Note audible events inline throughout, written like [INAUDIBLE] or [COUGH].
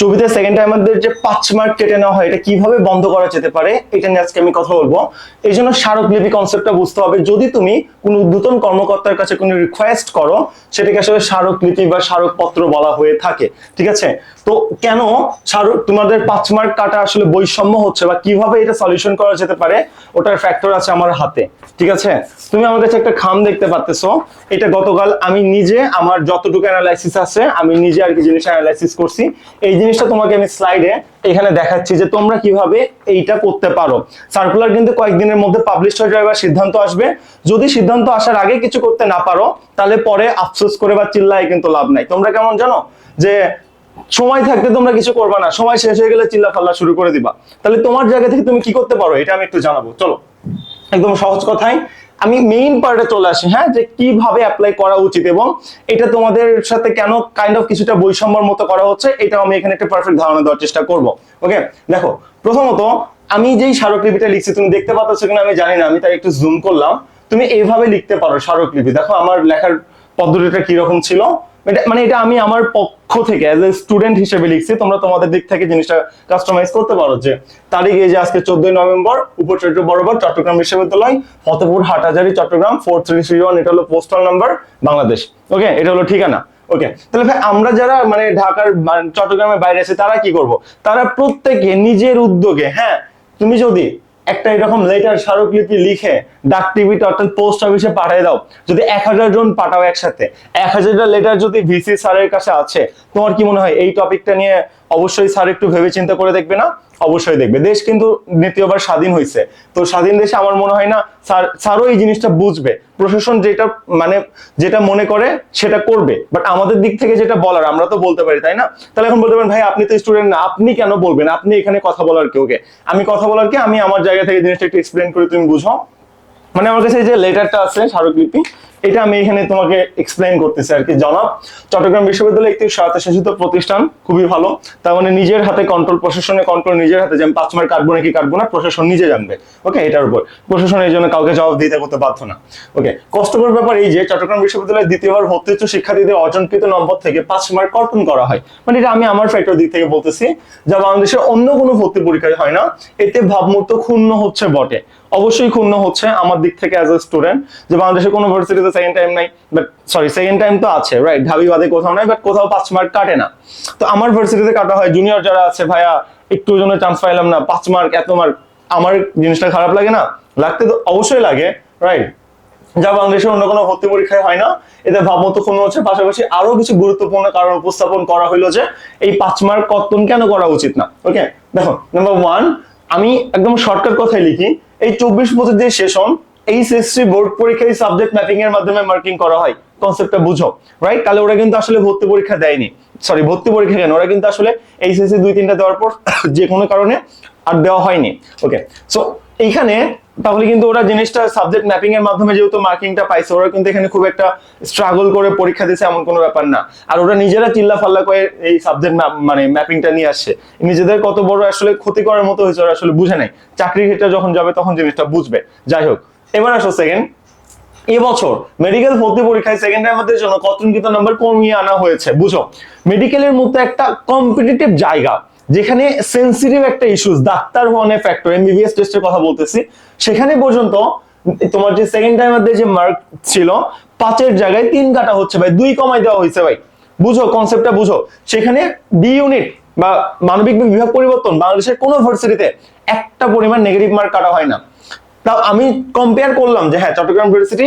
ছবিতে second time আমাদের যে পাঁচ মার্ক কেটে নেওয়া হয়, এটা কীভাবে বন্ধ করা যেতে পারে, এটা নিয়ে আজকে আমি কথা বলব। এই জন্য স্মারকলিপি কনসেপ্টটা বুঝতে হবে। যদি তুমি কোনো উদ্বোধন কর্মকর্তার কাছে কোনো রিকোয়েস্ট করো, সেটাকে আসলে স্মারকলিপি বা স্মারকপত্র বলা হয়ে থাকে। ঠিক আছে? তো কেন তোমাদের পাঁচ মার্ক কাটা আসলে বৈষম্য হচ্ছে বা কীভাবে এটা সলিউশন করা যেতে পারে, ওটার ফ্যাক্টর আছে আমার হাতে, ঠিক আছে? তুমি আমার কাছে একটা খাম দেখতে পাচ্তেছো এটা গতকাল আমি নিজে আমার যতটুকু অ্যানালাইসিস আছে, আমি নিজে আর কি জিনিস অ্যানালাইসিস করছি। এই জিনিসটা তোমাকে আমি স্লাইডে এখানে দেখাচ্ছি যে তোমরা কীভাবে এইটা করতে পারো। সার্কুলার কিন্তু কয়েকদিনের মধ্যে পাবলিশ হয়ে যাবে বা সিদ্ধান্ত আসবে। যদি সিদ্ধান্ত আসার আগে কিছু করতে না পারো, তাহলে পরে আফসোস করে বা চিল্লায় কিন্তু লাভ নাই। তোমরা কেমন জানো? যে সময় থাকতে তোমরা কিছু করবা না। সময় শেষ হয়ে গেলে চিল্লা ফাল্লা শুরু করে দিবা। তাহলে তোমার জায়গা থেকে তুমি কি করতে পারো? এটা আমি একটু জানাব। চলো। একদম সহজ কথাই। আমি মেইন পার্টে চলে আসি হ্যাঁ? যে কীভাবে অ্যাপ্লাই করা উচিত এবং এটা তোমাদের সাথে কেন কাইন্ড অফ কিছুটা বৈষম্যর মতো করা হচ্ছে, এটাও আমি এখানে একটা পারফেক্ট ধারণা দেওয়ার চেষ্টা করব। ওকে দেখো, প্রথমত, আমি যেই স্মারকলিপিটা লিখছি, তুমি দেখতে পাচ্ছ কিনা আমি জানি না, আমি তাই একটু জুম করলাম। তুমি এইভাবে লিখতে পারো স্মারকলিপি। দেখো, আমার লেখার পদ্ধতিটা কীরকম ছিল? এটা- মানে এটা আমি আমার থেকে অ্যাজ এ স্টুডেন্ট হিসেবে লিখছি, তোমরা তোমাদের দিক থেকে জিনিসটা কাস্টমাইজ করতে পারো যে তারিখ এই যে আজকে চোদ্দই নভেম্বর উপচর্য বরাবর চট্টগ্রাম বিশ্ববিদ্যালয়, Fatehpur, Hathazari, Chattogram four three three one এটা হলো পোস্টাল নাম্বার বাংলাদেশ। ওকে এটা হলো ঠিকানা। ওকে তাহলে ভাই, আমরা যারা মানে ঢাকার মানে চট্টগ্রামের বাইরে আছি, তারা কি করব? তারা প্রত্যেকে নিজের উদ্যোগে হ্যাঁ তুমি যদি একটা এরকম লেটার স্মারকলিপি লিখে ডাক টিভিতে অর্থাৎ পোস্ট অফিসে পাঠিয়ে দাও। যদি এক হাজার জন পাঠাও একসাথে, এক হাজারটা লেটার যদি ভিসি স্যারের কাছে আছে, তোমার কি মনে হয় এই টপিকটা নিয়ে অবশ্যই স্যার একটু ভেবে চিন্তা করে দেখবে না? অবশ্যই দেখবে। দেশ কিন্তু দ্বিতীয়বার স্বাধীন হয়েছে তো স্বাধীন দেশে আমার মনে হয় না স্যার, স্যারও এই জিনিসটা বুঝবে। প্রশাসন যেটা মানে যেটা মনে করে সেটা করবে। বাট আমাদের দিক থেকে যেটা বলার, আমরা তো বলতে পারি, তাই না? তাহলে এখন বলতে পারেন, ভাই, আপনি তো স্টুডেন্ট না, আপনি কেন বলবেন? আপনি এখানে কথা বলার কেউকে আমি কথা বলার কে? আমি আমার জায়গা থেকে জিনিসটা একটু এক্সপ্লেন করে তুমি বুঝো মানে আমার কাছে যে লেটারটা আছে, স্মারকলিপি, এটা আমি এখানে তোমাকে এক্সপ্লেইন করতেছি আর কি। জনাব, চট্টগ্রাম বিশ্ববিদ্যালয় একটি স্বায়ত্তশাসিত প্রতিষ্ঠান, খুবই ভালো। তার মানে নিজের হাতে কন্ট্রোল প্রশাসনের কন্ট্রোল নিজের হাতে যে আমি পাঁচ মার্ক কাটবো নাকি কাটবো না, প্রশাসন নিজে জানবে। ওকে এটার উপর। প্রশাসন এই জন্য কাউকে জবাব দিতে করতে বাধ্য না। ওকে কষ্টকর ব্যাপার এই যে, চট্টগ্রাম বিশ্ববিদ্যালয়ে দ্বিতীয়বার ভর্তি হচ্ছে শিক্ষার্থীদের অর্জনকৃত নম্বর থেকে পাঁচ মার্ক কর্তন করা হয়। মানে এটা আমি আমার ফ্যাক্টর দিক থেকে বলতেছি, যা বাংলাদেশের অন্য কোনো ভর্তি পরীক্ষায় হয় না। এতে ভাবমূর্ত ক্ষুণ্ণ হচ্ছে বটে। অবশ্যই ক্ষুণ্ণ হচ্ছে আমার দিক থেকে অ্যাজ এ স্টুডেন্ট যে বাংলাদেশের কোনো ভার্সিটিতে সেকেন্ড টাইম নাই বাট সরি সেকেন্ড টাইম তো আছে রাইট ঢাবি বাদে কোথাও নাই বাট কোথাও পাঁচ মার্ক কাটে না। তো আমার ভার্সিটিতে কাটা হয় জুনিয়র যারা আছে, ভাইয়া, একটু জন্য চান্স পাইলাম না, পাঁচ মার্ক এত মার্ক আমার জিনিসটা খারাপ লাগে না? লাগতে তো অবশ্যই লাগে রাইট যা বাংলাদেশের অন্য কোনো ভর্তি পরীক্ষায় হয় না এতে ভাবমতো কোনো হচ্ছে। পাশাপাশি আরও কিছু গুরুত্বপূর্ণ কারণ উপস্থাপন করা হইল যে, এই পাঁচ মার্ক কর্তন কেন করা উচিত না? ওকে দেখো নাম্বার ওয়ান আমি একদম শর্টকাট কথাই লিখি এই চব্বিশ পঁচিশ যে সেশন এইচএসসি বোর্ড পরীক্ষায় সাবজেক্ট ম্যাপিং এর মাধ্যমে মার্কিং করা হয়। কনসেপ্টটা বুঝো রাইট তাহলে ওরা কিন্তু আসলে ভর্তি পরীক্ষা দেয়নি। সরি ভর্তি পরীক্ষা কেন ওরা কিন্তু আসলে এইচএসসি দুই তিনটা দেওয়ার পর [COUGHS] যে কোনো কারণে আর দেওয়া হয়নি। ওকে সো এইখানে তাহলে কিন্তু ওরা জিনিসটা সাবজেক্ট ম্যাপিং এর মাধ্যমে যেহেতু মার্কিংটা পাইছে, ওরা কিন্তু এখানে খুব একটা স্ট্রাগল করে পরীক্ষা দিচ্ছে এমন কোনো ব্যাপার না। আর ওরা নিজেরা চিল্লা ফাল্লা করে এই সাবজেক্ট মানে ম্যাপিংটা নিয়ে আসছে। নিজেদের কত বড় আসলে ক্ষতি করার মতো হয়েছে, ওরা আসলে বুঝে নাই। চাকরির ক্ষেত্রে যখন যাবে তখন জিনিসটা বুঝবে। যাই হোক, এবার আসো সেকেন্ড এবছর মেডিকেল ভর্তি পরীক্ষায় সেকেন্ড টাইমারদের জন্য কতঙ্কিত নাম্বার কমিয়ে আনা হয়েছে, বুঝো? মেডিকেলের মতো একটা কম্পিটিটিভ জায়গা। যেখানে সেন্সিটিভ একটা ইস্যুস ডাক্তার হওয়ানের ফ্যাক্টর এমবিবিএস টেস্টের কথা বলতেছি, সেখানে পর্যন্ত তোমার যে সেকেন্ড টাইমারদের যে মার্ক ছিল, পাঁচের জায়গায় তিন কাটা হচ্ছে ভাই, দুই কমাই দেওয়া হয়েছে ভাই। বুঝো কনসেপ্টটা বুঝো। সেখানে বি ইউনিট বা মানবিক বিভাগ পরিবর্তন বাংলাদেশের কোনো ভার্সিটিতে একটা পরিমাণ নেগেটিভ মার্ক কাটা হয় না। তাও আমি কম্পেয়ার করলাম যে হ্যাঁ চট্টগ্রাম ইউনিভার্সিটি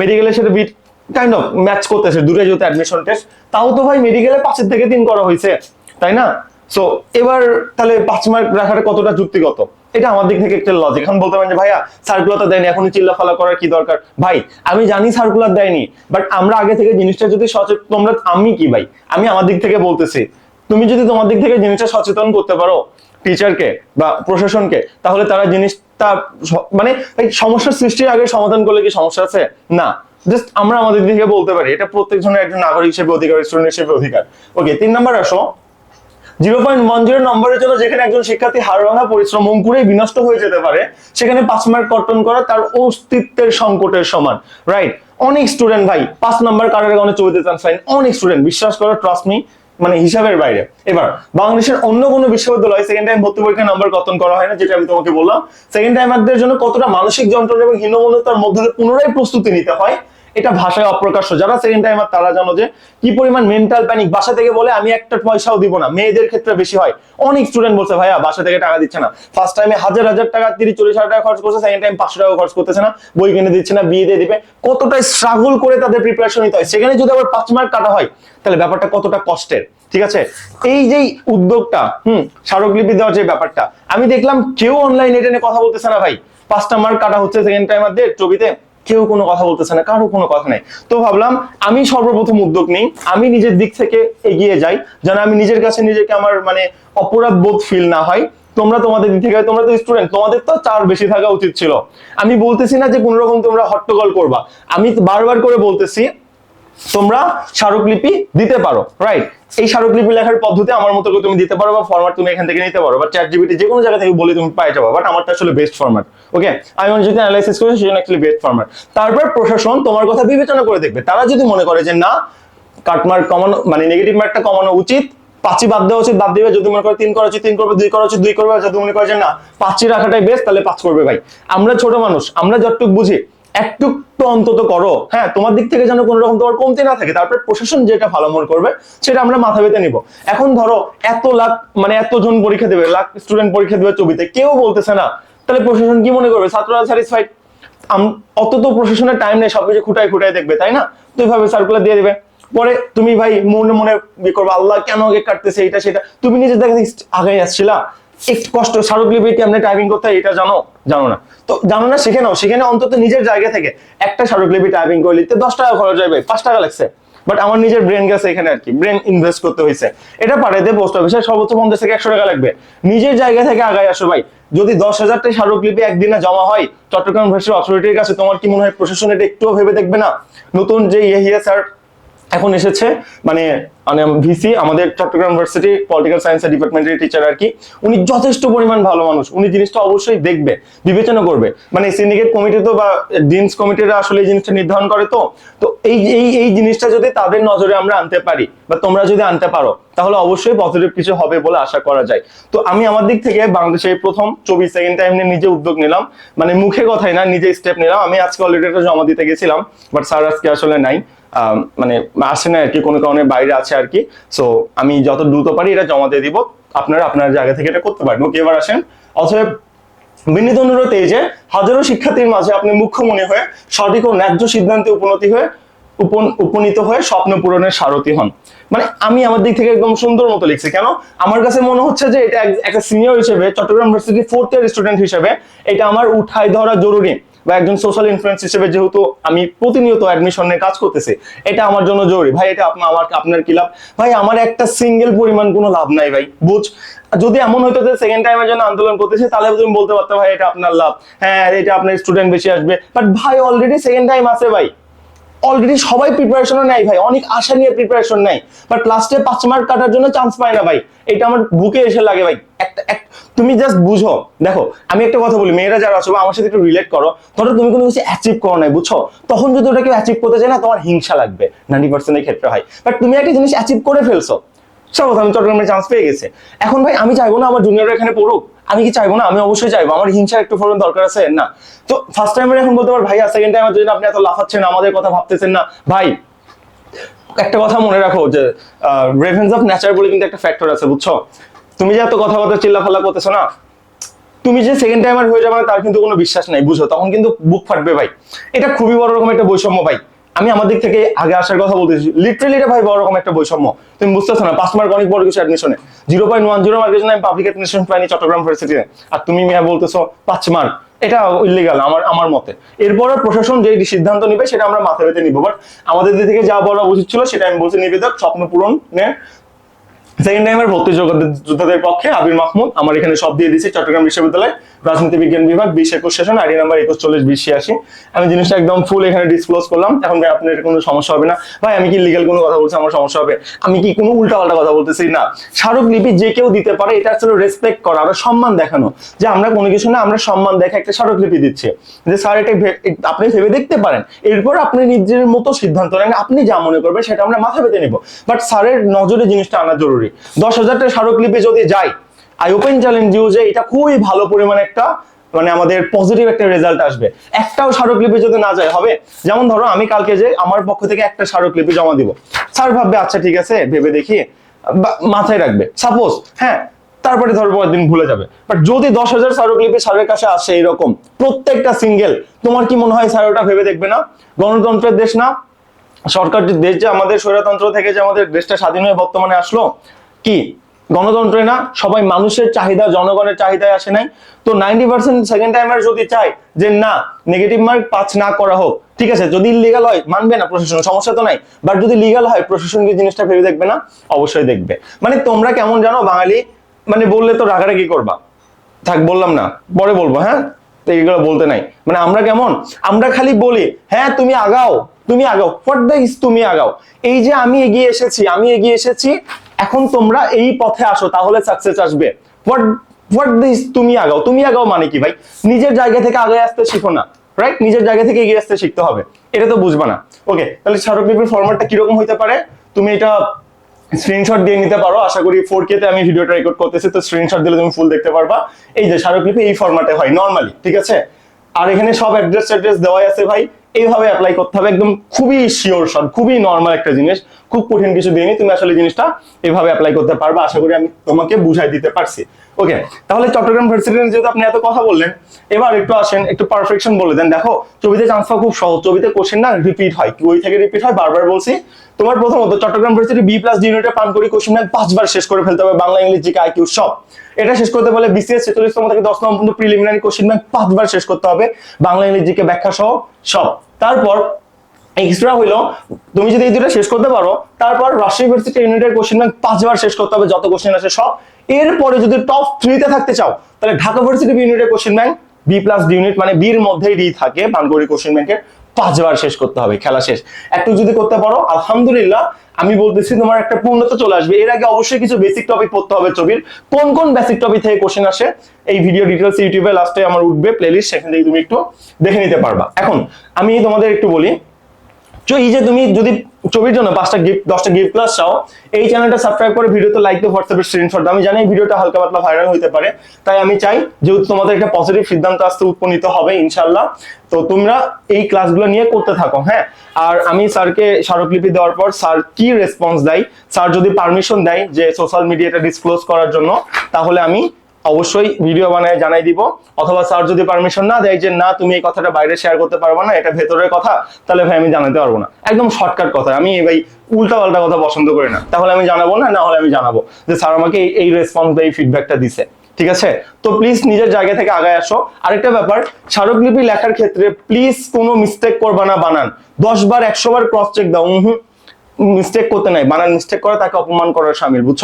মেডিকেলের সাথে বিট কাইন্ড অফ ম্যাচ করতেছে, দূরে যেহেতু অ্যাডমিশন টেস্ট তাও তো ভাই মেডিকেলে পাঁচের থেকে তিন করা হয়েছে, তাই না? সো এবার তাহলে পাঁচ মার্ক রাখাটা কতটা যুক্তিগত? এটা আমার দিক থেকে একটা লজিক এখন বলতে পারেন যে, ভাইয়া সার্কুলার তো দেয়নি, এখনই চিল্লা ফালা করার কি দরকার? ভাই, আমি জানি সার্কুলার দেয়নি বাট আমরা আগে থেকে জিনিসটা যদি সচেতন তোমরা, আমি কি ভাই? আমি আমার দিক থেকে বলতেছি। তুমি যদি তোমার দিক থেকে জিনিসটা সচেতন করতে পারো টিচারকে বা প্রশাসনকে, তাহলে তারা জিনিসটা মানে সমস্যার সৃষ্টির আগে সমাধান করলে কি সমস্যা আছে? না। জাস্ট আমরা আমাদের দিক বলতে পারি। এটা প্রত্যেকজনের একজন নাগরিক হিসেবে অধিকার স্টুডেন্ট হিসেবে অধিকার। ওকে তিন নাম্বার আসো। জিরো পয়েন্ট ওয়ান জিরো নম্বরের জন্য যেখানে একজন শিক্ষার্থী হাড়ভাঙা পরিশ্রম অঙ্কুরে বিনষ্ট হয়ে যেতে পারে, সেখানে পাঁচ মার্ক কর্তন করা তার অস্তিত্বের সংকটের সমান। রাইট অনেক স্টুডেন্ট ভাই, পাঁচ নাম্বার কার্ডের কারণে চলতে চান ফাইন অনেক স্টুডেন্ট বিশ্বাস করো ট্রাস্ট মি মানে হিসাবের বাইরে। এবার, বাংলাদেশের অন্য কোনো বিশ্ববিদ্যালয় সেকেন্ড টাইম ভর্তি পরীক্ষার নাম্বার কতন করা হয় না, যেটা আমি তোমাকে বললাম। সেকেন্ড টাইমারদের জন্য কতটা মানসিক যন্ত্রণা এবং হীনমন্যতার মধ্যে পুনরায় প্রস্তুতি নিতে হয় এটা ভাষায় অপ্রকাশ্য। যারা সেকেন্ড টাইমার তারা জানো যে কি পরিমাণ মেন্টাল প্যানিক বাসা থেকে বলে আমি একটা পয়সাও দিব না। মেয়েদের ক্ষেত্রে বেশি হয়। অনেক স্টুডেন্ট বলছে, ভাইয়া, বাসা থেকে টাকা দিচ্ছে না। ফার্স্ট টাইমে হাজার হাজার টাকা, তিরিশ, চল্লিশ হাজার টাকা খরচ করছে সেকেন্ড টাইম পাঁচশো টাকা খরচ করতেছে না। বই কিনে দিচ্ছে না, বিয়ে দিয়ে দিবে। কতটা স্ট্রাগল করে তাদের প্রিপারেশন নিতে হয়। সেখানে যদি আবার পাঁচ মার্ক কাটা হয়, তাহলে ব্যাপারটা কতটা কষ্টের? ঠিক আছে? এই যে উদ্যোগটা, হুম, স্মারকলিপি দেওয়ার যে ব্যাপারটা, আমি দেখলাম কেউ অনলাইনে এটা নিয়ে কথা বলতেছে না ভাই। পাঁচটা মার্ক কাটা হচ্ছে সেকেন্ড টাইম টাইমারদের ছবিতে। কেউ কোনো কথা বলতেছে না, কারও কোনো কথা নাই। তো ভাবলাম, আমি সর্বপ্রথম উদ্যোগ নেই, আমি নিজের দিক থেকে এগিয়ে যাই, যেন আমি নিজের কাছে নিজেকে আমার মানে অপরাধ বোধ ফিল না হয়। তোমরা তোমাদের দিক থেকে, তোমরা তো স্টুডেন্ট তোমাদের তো চার বেশি থাকা উচিত ছিল। আমি বলতেছি না যে কোনো রকম তোমরা হট্টগোল করবা। আমি বারবার করে বলতেছি তোমরা স্মারকলিপি দিতে পারো রাইট এই স্মারকলিপি লেখার পদ্ধতি আমার মতো করে তুমি দিতে পারো বা ফরম্যাট তুমি এখান থেকে নিতে পারো, বা চ্যাট জিবিটি যে কোনো জায়গা থেকে বলে তুমি পাই যাব বাট আমারটা আসলে বেস্ট ফরম্যাট ওকে আমি যদি অ্যানালাইসিস করি সেজন্য অ্যাকচুয়ালি বেস্ট ফরম্যাট তারপর প্রশাসন তোমার কথা বিবেচনা করে দেখবে। তারা যদি মনে করে যে না, কাটমার্ক কমানো মানে নেগেটিভ মার্কটা কমানো উচিত, পাঁচই বাদ দেওয়া উচিত, বাদ দিবে, যদি মনে করে তিন করা উচিত, তিন করবে, দুই করা উচিত, দুই করবে যদি মনে করে যে না, পাঁচই রাখাটাই বেস্ট তাহলে পাঁচ করবে ভাই। আমরা ছোট মানুষ, আমরা যতটুকু বুঝি একটু তো অন্তত করো। হ্যাঁ তোমার দিক থেকে যেন কোনো রকম তোমার কমতি না থাকে, তারপরে প্রশাসন যেটা ভালো মনে করবে, সেটা আমরা মাথা পেতে নিব। এখন ধরো, এত লাখ মানে এতজন পরীক্ষা দেবে, লাখ স্টুডেন্ট পরীক্ষা দেবে ছবিতে, কেউ বলতেছে না। তাহলে প্রশাসন কি মনে করবে? ছাত্ররা স্যাটিসফাইড অত তো প্রশাসনের টাইম নেই, সবকিছু খুঁটায় খুঁটায় দেখবে, তাই না? তো এইভাবে সার্কুলার দিয়ে দেবে। পরে তুমি ভাই মনে মনে ইয়ে করবে, আল্লাহ কেন আগে কাটতেছে এটা সেটা? তুমি নিজে দেখা আগে আসছিলা? কষ্ট স্মারকলিপি কেমনে টাইপিং করতে এটা জানো? জানো না। তো জানো না, শিখে নাও। সেখানে অন্তত নিজের জায়গা থেকে একটা স্মারকলিপি টাইপিং করে লিখতে দশ টাকা খরচ যাবে পাঁচ টাকা লাগছে। বাট আমার নিজের ব্রেন গেছে এখানে আর কি। ব্রেন ইনভেস্ট করতে হয়েছে। এটা পাঠাইতে পোস্ট অফিসে সর্বোচ্চ পঞ্চাশ থেকে একশো টাকা লাগবে। নিজের জায়গা থেকে আগায় আসো ভাই। যদি দশ হাজারটা স্মারকলিপি একদিনে জমা হয়, চট্টগ্রাম ভার্সিটি অথরিটির কাছে তোমার কি মনে হয় প্রশাসন এটা একটুও ভেবে দেখবে না? নতুন যে ইয়ে স্যার এখন এসেছে মানে মানে ভিসি আমাদের চট্টগ্রাম ইউনিভার্সিটি পলিটিক্যাল সায়েন্সের ডিপার্টমেন্টের টিচার আর কি। উনি যথেষ্ট পরিমাণ ভালো মানুষ। উনি জিনিসটা অবশ্যই দেখবে, বিবেচনা করবে। মানে সিন্ডিকেট কমিটি তো বা ডিনস কমিটিরা আসলে এই জিনিসটা নির্ধারণ করে তো। তো এই এই এই জিনিসটা যদি তাদের নজরে আমরা আনতে পারি বা তোমরা যদি আনতে পারো, তাহলে অবশ্যই পজিটিভ কিছু হবে বলে আশা করা যায়। তো আমি আমার দিক থেকে বাংলাদেশে প্রথম চব্বিশ সেকেন্ড টাইম নিয়ে নিজে উদ্যোগ নিলাম। মানে মুখে কথাই না, নিজে স্টেপ নিলাম। আমি আজকে অলরেডি একটা জমা দিতে গেছিলাম বাট স্যার আজকে আসলে নাই। মানে আসে না আর কি, কোনো কারণে বাইরে আছে আর কি। সো আমি যত দ্রুত পারি এটা জমা দিয়ে দিব। আপনারা আপনার জায়গা থেকে এটা করতে পারেন। ওকে এবার আসেন। অতএব, বিনীত অনুরোধ এই যে, হাজারো শিক্ষার্থীর মাঝে আপনি মুখ্য মনে হয়ে, সঠিক ও ন্যায্য সিদ্ধান্তে উপনতি হয়ে, উপন- উপনীত হয়ে স্বপ্ন পূরণের সারথি হন। মানে আমি আমার দিক থেকে একদম সুন্দর মতো লিখছি। কেন? আমার কাছে মনে হচ্ছে যে এটা এক- একটা সিনিয়র হিসেবে, Chattogram university fourth year student হিসেবে, এটা আমার উঠাই ধরা জরুরি। বা একজন সোশ্যাল ইনফ্লুয়েন্স হিসেবে যেহেতু আমি প্রতিনিয়ত অ্যাডমিশন নিয়ে কাজ করতেছি, এটা আমার জন্য জরুরি। ভাই, এটা আপনার আমার আপনার কি লাভ? ভাই, আমার একটা সিঙ্গেল পরিমাণ কোনো লাভ নাই ভাই, বুঝ? যদি এমন হতো যে সেকেন্ড টাইমের জন্য আন্দোলন করতেছি, তাহলে তুমি বলতে পারতে ভাই, এটা আপনার লাভ। হ্যাঁ এটা আপনার স্টুডেন্ট বেশি আসবে। বাট ভাই অলরেডি সেকেন্ড টাইম আছে ভাই। অলরেডি সবাই প্রিপারেশনও নেয় ভাই, অনেক আশা নিয়ে প্রিপারেশন নেয়। বাট লাস্টে পাঁচ মার্ক কাটার জন্য চান্স পায় না ভাই। এটা আমার বুকে এসে লাগে ভাই। একটা এক তুমি জাস্ট বুঝো। দেখো, আমি একটা কথা বলি, মেয়েরা যারা আছো বা আমার সাথে একটু রিলেট করো, ধরো তুমি কোনো কিছু অ্যাচিভ করো নাই, বুঝছ? তখন যদি ওটাকে অ্যাচিভ করতে চাই না, তোমার হিংসা লাগবে। নাইনটি পার্সেন্টের ক্ষেত্রে হয়। বাট তুমি একটা জিনিস অ্যাচিভ করে ফেলছো। সব আমি চট্টগ্রামে চান্স পেয়ে গেছে। এখন ভাই, আমি চাইব না আমার জুনিয়ররা এখানে পড়ুক। আমি কি চাইব না? আমি অবশ্যই চাইব। আমার হিংসার একটু ফোরন দরকার আছে? না। তো ফার্স্ট টাইমের এখন বলতে পার ভাই সেকেন্ড টাইমের জন্য আপনি এত লাফাচ্ছেন, আমাদের কথা ভাবতেছেন না। ভাই, একটা কথা মনে রাখো যে রেভেন্স অফ ন্যাচার বলে কিন্তু একটা ফ্যাক্টর আছে, বুঝছ? তুমি যে এত কথা কথা চিল্লাফাল্লা করতেছো না, তুমি যে সেকেন্ড টাইমার হয়ে যাবে তার কিন্তু কোনো বিশ্বাস নাই, বুঝো? তখন কিন্তু বুক ফাটবে ভাই। এটা খুবই বড় রকম একটা বৈষম্য ভাই। আমি আমার দিক থেকে আগে আসার কথা বলতেছি। লিটারেলি এটা ভাই বড় রকম একটা বৈষম্য। তুমি বুঝতেছো না পাঁচ মার্ক অনেক বড় কিছু অ্যাডমিশনে জিরো পয়েন্ট ওয়ান জিরো মার্কের জন্য আমি পাবলিক অ্যাডমিশন পাইনি চট্টগ্রাম ইউনিভার্সিটিতে আর তুমি মিয়া বলতেছো পাঁচ মার্ক এটা ইলিগাল আমার আমার মতে। এরপরে প্রশাসন যে সিদ্ধান্ত নিবে, সেটা আমরা মাথা পেতে নিবো। বাট আমাদের দিক থেকে যা বলা উচিত ছিল, সেটা আমি বলছি নিবেদক, স্বপ্ন পূরণের সেকেন্ড টাইমের ভর্তি যোদ্ধাদের পক্ষে আবির মাহমুদ আমার এখানে সব দিয়ে দিচ্ছি চট্টগ্রাম বিশ্ববিদ্যালয়, রাজনীতি বিজ্ঞান বিভাগ, বিশ একুশ সেশন, আইডি নাম্বার একুশ চল্লিশ বিশ ছিয়াশি। আমি জিনিসটা একদম ফুল এখানে ডিসক্লোজ করলাম। এখন ভাই আপনার কোনো সমস্যা হবে না। ভাই, আমি কি লিগাল কোনো কথা বলছি? আমার সমস্যা হবে। আমি কি কোনো উল্টা পাল্টা কথা বলতেছি? না। স্মারকলিপি যে কেউ দিতে পারে, এটা আসলে রেসপেক্ট করা আরও সম্মান দেখানো। যে আমরা কোনো কিছু না, আমরা সম্মান দেখে একটা স্মারকলিপি দিচ্ছি। যে স্যার, এটা আপনি ভেবে দেখতে পারেন। এরপর আপনি নিজের মতো সিদ্ধান্ত নেন, আপনি যা মনে করবেন, সেটা আমরা মাথা পেতে নিব। বাট স্যারের নজরে জিনিসটা আনা জরুরি। দশ হাজারটা স্মারকলিপি যদি যায় আই ওপেন চ্যালেঞ্জ ইউ যে এটা খুবই ভালো পরিমাণে একটা মানে আমাদের পজিটিভ একটা রেজাল্ট আসবে। একটাও স্মারকলিপি যদি না যায়, হবে? যেমন ধরো, আমি কালকে যে আমার পক্ষ থেকে একটা স্মারকলিপি জমা দিব। স্যার ভাববে আচ্ছা ঠিক আছে, ভেবে দেখি মাথায় রাখবে। সাপোজ হ্যাঁ তারপরে ধরো পরের দিন ভুলে যাবে। বাট যদি দশ হাজার স্মারকলিপি স্যারের কাছে আসে এরকম, প্রত্যেকটা সিঙ্গেল তোমার কি মনে হয় স্যার ওটা ভেবে দেখবে না? গণতন্ত্রের দেশ না? সরকার যে দেশ যে আমাদের স্বৈরতন্ত্র থেকে যে আমাদের দেশটা স্বাধীন হয়ে বর্তমানে আসলো, কি? গণতন্ত্রে না, সবাই মানুষের চাহিদা, জনগণের চাহিদায় আসে নাই। তো নাইনটি পার্সেন্ট সেকেন্ড টাইমার যদি চাই যে না নেগেটিভ মার্ক পাঁচ না করা হোক, ঠিক আছে, যদি লিগাল হয়, মানবে না প্রশাসন, সমস্যা তো নাই। বাট যদি লিগাল হয়, প্রশাসন কি জিনিসটা ভেবে দেখবে না, অবশ্যই দেখবে। মানে তোমরা কেমন জানো বাঙালি? মানে বললে তো রাগারাগি করবা। থাক, বললাম না, পরে বলব হ্যাঁ? তো এইগুলো বলতে নাই। মানে আমরা কেমন? আমরা খালি বলি হ্যাঁ তুমি আগাও তুমি আগাও হোয়াট দ্য ইস তুমি আগাও? এই যে আমি এগিয়ে এসেছি, আমি এগিয়ে এসেছি, এখন তোমরা এই পথে আসো, তাহলে সাকসেস আসবে। হোয়াট দ্য ইস তুমি আগাও? তুমি আগাও মানে কি ভাই? নিজের জায়গা থেকে আগে আসতে শিখো না রাইট নিজের জায়গা থেকে এগিয়ে আসতে শিখতে হবে। এটা তো বুঝবা না। ওকে তাহলে স্মারকলিপির ফরম্যাটটা কীরকম হইতে পারে? তুমি এটা স্ক্রিনশট দিয়ে নিতে পারো। আশা করি ফোর কে তে আমি ভিডিওটা রেকর্ড করতেছি, তো স্ক্রিনশট দিলে তুমি ফুল দেখতে পারবা। এই যে স্মারকলিপি এই ফরম্যাটে হয় নর্মালি ঠিক আছে? আর এখানে সব অ্যাড্রেস অ্যাড্রেস দেওয়াই আছে ভাই। এইভাবে অ্যাপ্লাই করতে হবে। একদম খুবই শিওর শট খুবই নর্মাল একটা জিনিস। খুব কঠিন কিছু দিইনি, তুমি আসলে জিনিসটা এভাবে অ্যাপ্লাই করতে পারবা। আশা করি আমি তোমাকে বুঝাই দিতে পারছি। ওকে তাহলে চট্টগ্রাম ভার্সিটি যেহেতু আপনি এত কথা বললেন, এবার একটু আসেন, একটু পারফেকশন বলে দেন। দেখো, ছবিতে চান্স খুব সহজ। ছবিতে কোশ্চেন না রিপিট হয়। ওই থেকে রিপিট হয়, বারবার বলছি। তোমার প্রথমত, Chittagong varsity B plus D ইউনিটে পান করি কোশ্চেন ব্যাংক পাঁচবার শেষ করে ফেলতে হবে। বাংলা, ইংলিশ, জিকে, আইকিউ, সব। এটা শেষ করতে বলে বিসিএস ছেচল্লিশতম থেকে দশ নম্বর পর্যন্ত প্রিলিমিনারি কোশ্চেন ব্যাংক পাঁচবার শেষ করতে হবে। বাংলা, ইংলিশ, জিকে ব্যাখ্যা সহ সব। তারপর এক্সট্রা হইল, তুমি যদি এই দুটো শেষ করতে পারো, তারপর রাজশাহী ইউনিভার্সিটি ইউনিটের কোশ্চেন ব্যাংক পাঁচবার শেষ করতে হবে, যত কোশ্চেন আছে সব। এরপরে যদি টপ থ্রিতে থাকতে চাও, তাহলে ঢাকা ইউনিভার্সিটি ইউনিটের question bank B plus D unit মানে বির মধ্যেই ডি থাকে, বানগড়ি কোশ্চেন ব্যাংকের পাঁচবার শেষ করতে হবে, খেলা শেষ। একটু যদি করতে পারো, আলহামদুলিল্লাহ, আমি বলতেছি তোমার একটা পূর্ণতা চলে আসবে। এর আগে অবশ্যই কিছু বেসিক টপিক পড়তে হবে ছবির। কোন কোন বেসিক টপিক থেকে কোশ্চেন আসে, এই ভিডিও ডিটেলস ইউটিউবে লাস্টে আমার উঠবে প্লেলিস্ট সেখান থেকে তুমি একটু দেখে নিতে পারবা। এখন, আমি তোমাদের একটু বলি তো এই যে তুমি যদি ছবির জন্য পাঁচটা গিফট দশটা গিফট ক্লাস চাও, এই চ্যানেলটা সাবস্ক্রাইব করে ভিডিওতে লাইক দিয়ে হোয়াটসঅ্যাপে স্ক্রিনশট দাও। আমি জানি ভিডিওটা হালকা পাতলা ভাইরাল হতে পারে, তাই আমি চাই যেহেতু তোমাদের একটা পজিটিভ সিদ্ধান্ত আসতে উপনীত হবে ইনশাল্লাহ তো তোমরা এই ক্লাসগুলো নিয়ে করতে থাকো হ্যাঁ? আর আমি স্যারকে স্মারকলিপি দেওয়ার পর স্যার কি রেসপন্স দেয়, স্যার যদি পারমিশন দেয় যে সোশ্যাল মিডিয়াটা ডিসক্লোজ করার জন্য, তাহলে আমি অবশ্যই ভিডিও বানায় জানাই দিব। অথবা স্যার যদি পারমিশন না দেয় যে, না, তুমি এই কথাটা বাইরে শেয়ার করতে পারবে না, এটা ভেতরের কথা, তাহলে ভাই আমি জানাতে পারব না। একদম শর্টকাট কথা। আমি ভাই উল্টা পাল্টা কথা পছন্দ করি না। তাহলে আমি জানাব না না হলে আমি জানাব যে, স্যার আমাকে এই- রেসপন্স বা এই ফিডব্যাকটা দিছে। ঠিক আছে? তো প্লিজ নিজের জায়গা থেকে আগায় আসো। আরেকটা ব্যাপার, স্মারকলিপি লেখার ক্ষেত্রে প্লিজ কোনো মিস্টেক করবা না, বানান। দশ বার, একশো বার ক্রস চেক দাও। হুম। মিস্টেক করতে নাই, বানান মিস্টেক করে তাকে অপমান করার সামিল, বুঝছ?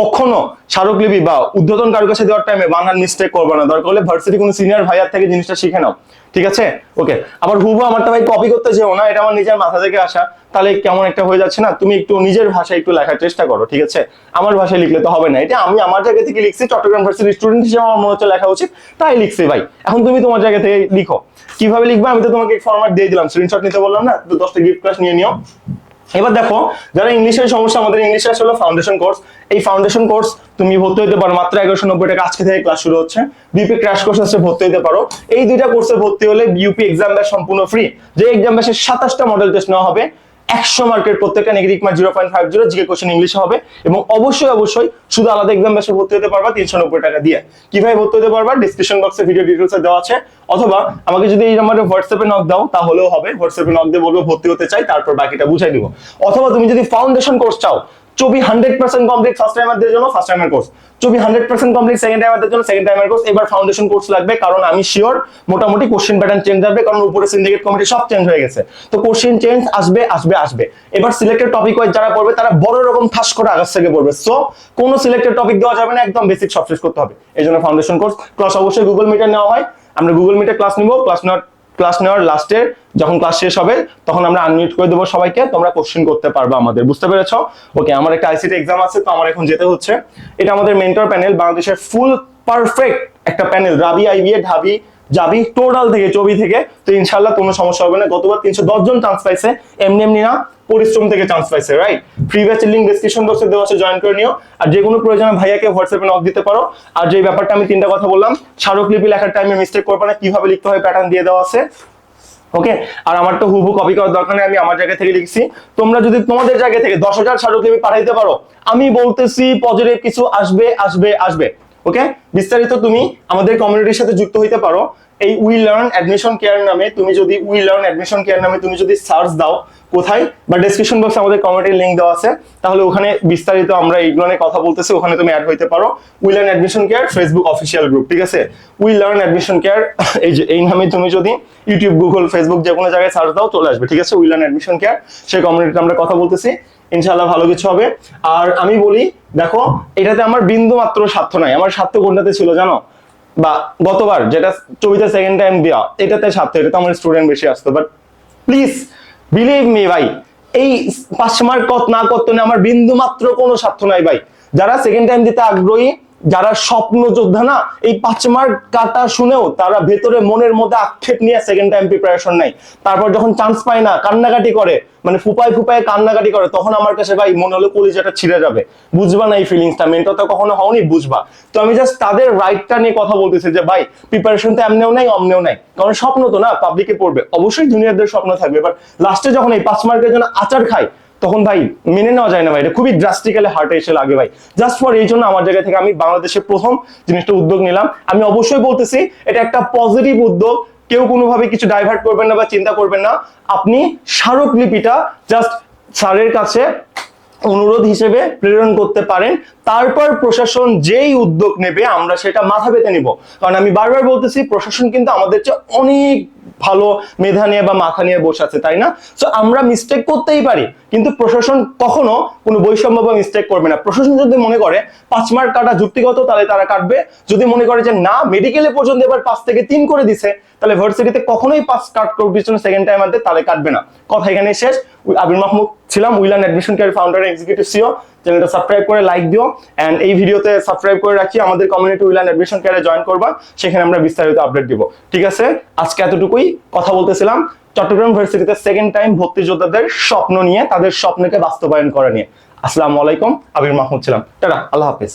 কখনো স্মারকলিপি বা উদ্বোধন কারোর কাছে দেওয়ার টাইমে বানান মিস্টেক করবে না। দরকার হলে ভার্সিটি কোনো সিনিয়র ভাইয়ার থেকে জিনিসটা শিখে নাও, ঠিক আছে? ওকে আবার হুবু আমারটা ভাই কপি করতে যেও না, এটা আমার নিজের মাথা থেকে আসা। তাহলে কেমন একটা হয়ে যাচ্ছে না? তুমি একটু নিজের ভাষায় একটু লেখার চেষ্টা করো, ঠিক আছে? আমার ভাষায় লিখলে তো হবে না। এটা আমি আমার জায়গা থেকে লিখছি, চট্টগ্রাম ভার্সিটির স্টুডেন্ট হিসেবে আমার মনে হচ্ছে লেখা উচিত, তাই লিখছি ভাই। এখন তুমি তোমার জায়গা থেকে লিখো। কীভাবে লিখবে? আমি তো তোমাকে ফরম্যাট দিয়ে দিলাম স্ক্রিনশট নিতে বললাম না, দশটা গিফট ক্লাস নিয়ে নিও। এবার দেখো, যারা ইংলিশের সমস্যা, আমাদের ইংলিশে আসলে ফাউন্ডেশন কোর্স এই ফাউন্ডেশন কোর্স তুমি ভর্তি হতে পারো, মাত্র এগারোশো নব্বই টাকা আজকে থেকে ক্লাস শুরু হচ্ছে। বিপি ক্র্যাশ কোর্স আছে, ভর্তি হতে পারো। এই দুইটা কোর্সে ভর্তি হলে বিউপি এক্সাম সম্পূর্ণ ফ্রি যে এক্সাম ব্যাসের সাতাশটা মডেল টেস্ট নেওয়া হবে একশো মার্কের প্রত্যেকটা negative mark zero point five zero GK question ইংলিশে হবে এবং অবশ্যই অবশ্যই শুধু আলাদা এক্সাম ব্যাসে ভর্তি হতে পারবা তিনশো নব্বই টাকা দিয়ে। কীভাবে ভর্তি হতে পারবা? ডিসক্রিপশন বক্সে ভিডিও ডিটেলস দেওয়া আছে। অথবা আমাকে যদি এই নাম্বারে হোয়াটসঅ্যাপে নক দাও, তাহলেও হবে। হোয়াটসঅ্যাপে নক দিয়ে বলব ভর্তি হতে চাই, তারপর বাকিটা বুঝাই দিব। অথবা তুমি যদি ফাউন্ডেশন কোর্স চাও চবি হান্ড্রেড পার্সেন্ট কমপ্লিট ফার্স্ট টাইমারদের জন্য ফার্স্ট টাইমার কোর্স চবি হান্ড্রেড পার্সেন্ট কমপ্লিট সেকেন্ড টাইমারদের জন্য সেকেন্ড টাইমার কোর্স এবার ফাউন্ডেশন কোর্স লাগবে, কারণ আমি শিওর মোটামুটি কোশ্চেন প্যাটার্ন চেঞ্জ হবে, কারণ উপরে সিন্ডিকেট কমিটি সব চেঞ্জ হয়ে গেছে। তো কোশ্চেন চেঞ্জ আসবে আসবে আসবে। এবার সিলেক্টেড টপিক ওয়াইজ যারা পড়বে, তারা বড় রকম ঠাস করে আগাছ থেকে পড়বে। সো কোনো সিলেক্টেড টপিক দেওয়া যাবে না, একদম বেসিক সব শেষ করতে হবে। এই জন্য ফাউন্ডেশন কোর্স ক্লাস অবশ্যই গুগল মিটে নেওয়া হয়। আমরা গুগল মিটে ক্লাস নিব। ক্লাস নেওয়ার ক্লাস নেওয়ার লাস্টের যখন ক্লাস শেষ হবে, তখন আমরা আনমিউট করে দেবো সবাইকে। তোমরা কোশ্চেন করতে পারবে আমাদের, বুঝতে পেরেছ? ওকে আমার একটা আইসিটি এক্সাম আছে, তো আমার এখন যেতে হচ্ছে। এটা আমাদের মেন্টর প্যানেল বাংলাদেশের ফুল পারফেক্ট একটা প্যানেল রাবি আইবিএ, ঢাবি যাবি টোটাল থেকে চবি থেকে। তো ইনশাল্লাহ কোনো সমস্যা হবে না। গতবার তিনশো দশ জন চান্স পাইছে। এমনি এমনি না, পরিশ্রম থেকে চান্স পাইছে রাইট ফ্রি ব্যাচের লিঙ্ক ডেসক্রিপশন বক্সে দেওয়া আছে জয়েন করে নিও। আর যে কোনো প্রয়োজনে ভাইয়াকে হোয়াটসঅ্যাপে নক দিতে পারো। আর যে ব্যাপারটা আমি তিনটা কথা বললাম স্মারকলিপি লেখার টাইমে মিস্টেক করবে না, কীভাবে লিখতে হয় প্যাটার্ন দিয়ে দেওয়া আছে। ওকে আর আমার তো হুবু কপি করার দরকার নেই, আমি আমার জায়গা থেকে লিখছি। তোমরা যদি তোমাদের জায়গা থেকে দশ হাজার স্মারকলিপি পাঠাইতে পারো, আমি বলতেছি পজিটিভ কিছু আসবে আসবে আসবে। ওকে বিস্তারিত তুমি আমাদের কমিউনিটির সাথে যুক্ত হইতে পারো। এই উই লার্ন অ্যাডমিশন কেয়ার নামে তুমি যদি উই লার্ন অ্যাডমিশন কেয়ার নামে তুমি যদি সার্চ দাও কোথায় বা ডেসক্রিপশন বক্সে আমাদের কমিউনিটির লিঙ্ক দেওয়া আছে, তাহলে ওখানে বিস্তারিত আমরা এইগুলো নিয়ে কথা বলতেছি, ওখানে তুমি অ্যাড হইতে পারো। We learn admission care Facebook official group ঠিক আছে? উই লার্ন অ্যাডমিশন কেয়ার এই যে, এই নামে তুমি যদি ইউটিউব গুগল ফেসবুক যে কোনো জায়গায় সার্চ দাও, চলে আসবে, ঠিক আছে? উই লার্ন অ্যাডমিশন কেয়ার সেই কমিউনিটিতে আমরা কথা বলতেছি। ইনশাআল্লাহ ভালো কিছু হবে। আর আমি বলি, দেখো, এটাতে আমার বিন্দু মাত্র স্বার্থ নাই। আমার স্বার্থ কোনটাতে ছিল জানো? বা গতবার যেটা চবিতে সেকেন্ড টাইম দেওয়া এটাতে স্বার্থ, এটাতে আমার স্টুডেন্ট বেশি আসতো। বাট প্লিজ বিলিভ মি ভাই, এই পাঁচ মার্ক কত না কত না আমার বিন্দু মাত্র কোনো স্বার্থ নাই ভাই। যারা সেকেন্ড টাইম দিতে আগ্রহী যারা স্বপ্ন যোদ্ধা না, এই পাঁচ মার্ক কাটা শুনেও তারা ভেতরে মনের মধ্যে আক্ষেপ নিয়ে সেকেন্ড টাইম প্রিপারেশন নেয়। তারপর যখন চান্স পায় না, কান্নাকাটি করে মানে ফুপায় ফুপায় কান্নাকাটি করে, তখন আমার কাছে ভাই মনে হলো কলিজাটা ছিঁড়ে যাবে। বুঝবা না এই ফিলিংসটা মেন্টর তো কখনো হওনি, বুঝবা। তো আমি জাস্ট তাদের রাইটটা নিয়ে কথা বলতেছি যে, ভাই প্রিপারেশন তো এমনিও নাই, অমনেও নাই। কারণ স্বপ্ন তো না পাবলিকে পড়বে। অবশ্যই জুনিয়রদের স্বপ্ন থাকবে বাট লাস্টে যখন এই পাঁচ মার্কের জন্য আচার খায় তখন ভাই, মেনে নেওয়া যায় না ভাই। এটা খুবই ড্রাস্টিক্যালি হার্টে এসে লাগে ভাই। জাস্ট ফর এই জন্য আমার জায়গা থেকে আমি বাংলাদেশের প্রথম জিনিসটা উদ্যোগ নিলাম। আমি অবশ্যই বলতেছি, এটা একটা পজিটিভ উদ্যোগ। কেউ কোনোভাবে কিছু ডাইভার্ট করবেন না বা চিন্তা করবেন না। আপনি স্মারক লিপিটা জাস্ট স্যারের কাছে অনুরোধ হিসেবে প্রেরণ করতে পারেন। তারপর প্রশাসন যেই উদ্যোগ নেবে, আমরা সেটা মাথা পেতে নিব। কারণ আমি বারবার বলতেছি, প্রশাসন কিন্তু আমাদের চেয়ে অনেক ভালো মেধা নিয়ে বা মাথা নিয়ে বসে আছে, তাই না? সো আমরা মিস্টেক করতেই পারি। কিন্তু প্রশাসন কখনো কোনো বৈষম্য বা মিস্টেক করবে না। প্রশাসন যদি মনে করে পাঁচ মার্ক কাটা যুক্তিগত, তাহলে তারা কাটবে। যদি মনে করে যে না মেডিকেলে পর্যন্ত এবার পাঁচ থেকে তিন করে দিছে, তাহলে ভার্সিটিতে কখনোই পাস কাট করবে পিছনে সেকেন্ড টাইম আনতে, তাহলে কাটবে না। কথা এখানে শেষ। আবির মাহমুদ ছিলাম, we learn admission care founder executive CEO চ্যানেলটা সাবস্ক্রাইব করে লাইক দিও। এন্ড এই ভিডিওতে সাবস্ক্রাইব করে রাখি আমাদের কমিউনিটি উইল অ্যান্ড অ্যাডমিশন কেয়ারে জয়েন করবা। সেখানে আমরা বিস্তারিত আপডেট দিব। ঠিক আছে? আজকে এতটুকুই। কথা বলতেছিলাম চট্টগ্রাম ভার্সিটিতে সেকেন্ড টাইম ভর্তি যোদ্ধাদের স্বপ্ন নিয়ে, তাদের স্বপ্নকে বাস্তবায়ন করা নিয়ে। আসসালামু আলাইকুম, আবির মাহমুদ ছিলাম। টাটা, আল্লাহ হাফিজ।